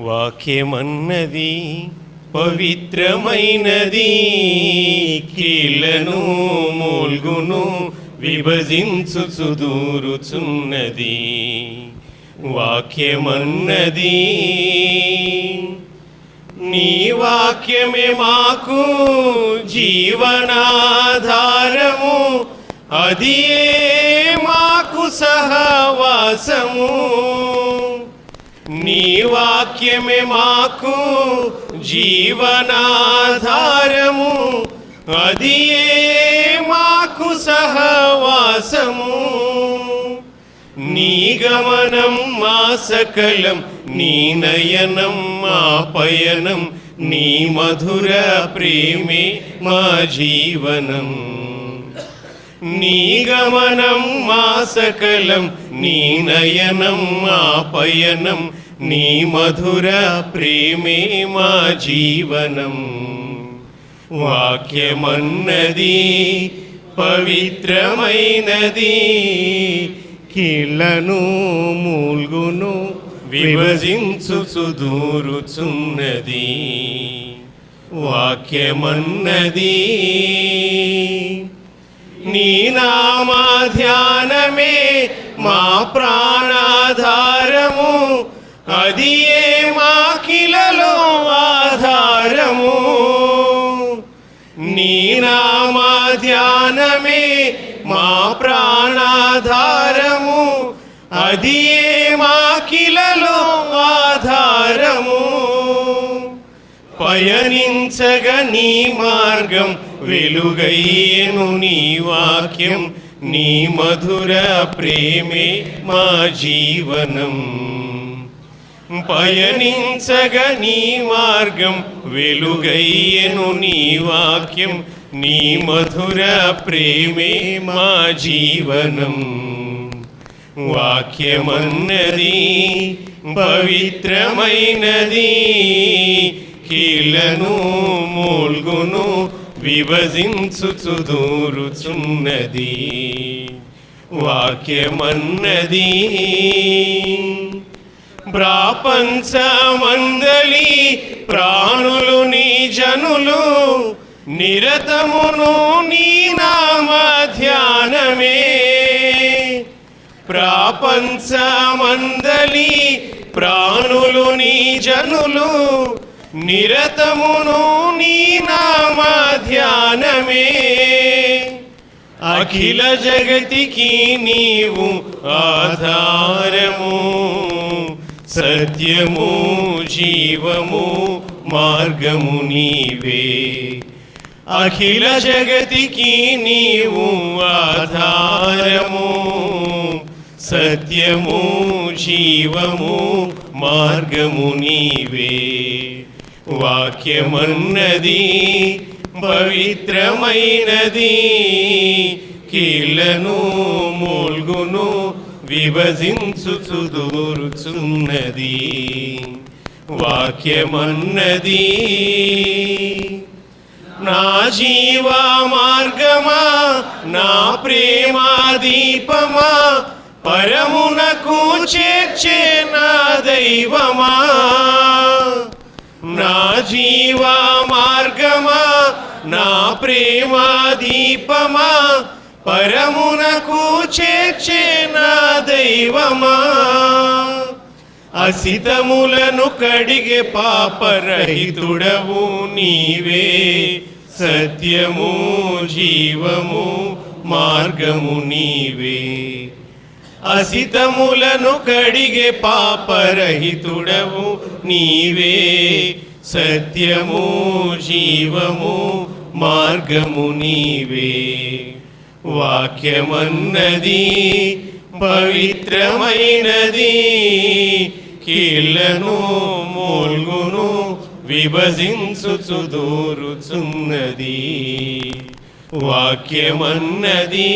వాక్యమన్నది పవిత్రమైనది కీలను మూల్గును విభజించు సుదూరుచున్నది వాక్యమన్నది నీ వాక్యమే మాకు జీవనాధారము అది మాకు సహవాసము. నీ వాక్యమే మాకు జీవనాధారము. అది మాకు సహవాసము. నీ గమనం మా సకలం నీ నయనం మా పయనం నీ మధుర ప్రేమే మా జీవనం. నీ గమనం మా సకలం నీ నయనం మా పయనం నీ మధుర ప్రేమే మా జీవనం. వాక్యమన్నది పవిత్రమైనది కీళ్ళను మూల్గును విభజించు సుదూరుచున్నది వాక్యమన్నది నీనామా ధ్యానమే మా ప్రాణాధార అది ఏ మాకిలలో ఆధారము. నీ నామా ధ్యానమే మా ప్రాణాధారము. అది ఏ మాకిలలో ఆధారము. పయనించగ నీ మార్గం వెలుగయ్యేను నీ వాక్యం. నీ మధుర ప్రేమే మా జీవనం. పయనించగ నీ మార్గం వెలుగయ్యను నీ వాక్యం. నీ మధుర ప్రేమే మా జీవనం. వాక్యమన్నది పవిత్రమైనది. కీలను మూల్గును విభజించు దూరుచున్నది. వాక్యమన్నది ప్రాపంచమందలి ప్రాణులు నీ జనులు నిరతమును నీ నామ ధ్యానమే ప్రాపంచమందలి ప్రాణులు నీ జనులు నిరతమును నీ నామ ధ్యానమే అఖిల జగతికి నీవు ఆధారము. సత్యము జీవము మార్గము నీవే. అఖిల జగతికి నీవు ఆధారము. సత్యము జీవము మార్గము నీవే. వాక్యమన్నది పవిత్రమైనది. కీళ్ళను మూల్గును విభజించు దూరుచున్నది వాక్యమన్నది. నా జీవా మార్గమా నా ప్రేమా దీపమా పరమునకు చేర్చే నా దైవమా. నా జీవా మార్గమా నా ప్రేమా దీపమా పరమునకు చేర్చిన దైవమా? అసితములను కడిగే పాపరహితుడవు నీవే. సత్యము జీవము మార్గము నీవే. అసితములను కడిగే పాపరహితుడవు నీవే. సత్యము జీవము మార్గము నీవే. వాక్యమన్నది పవిత్రమైనది కీళ్ళను మూల్గును విభజించు దూరుచున్నది వాక్యమన్నది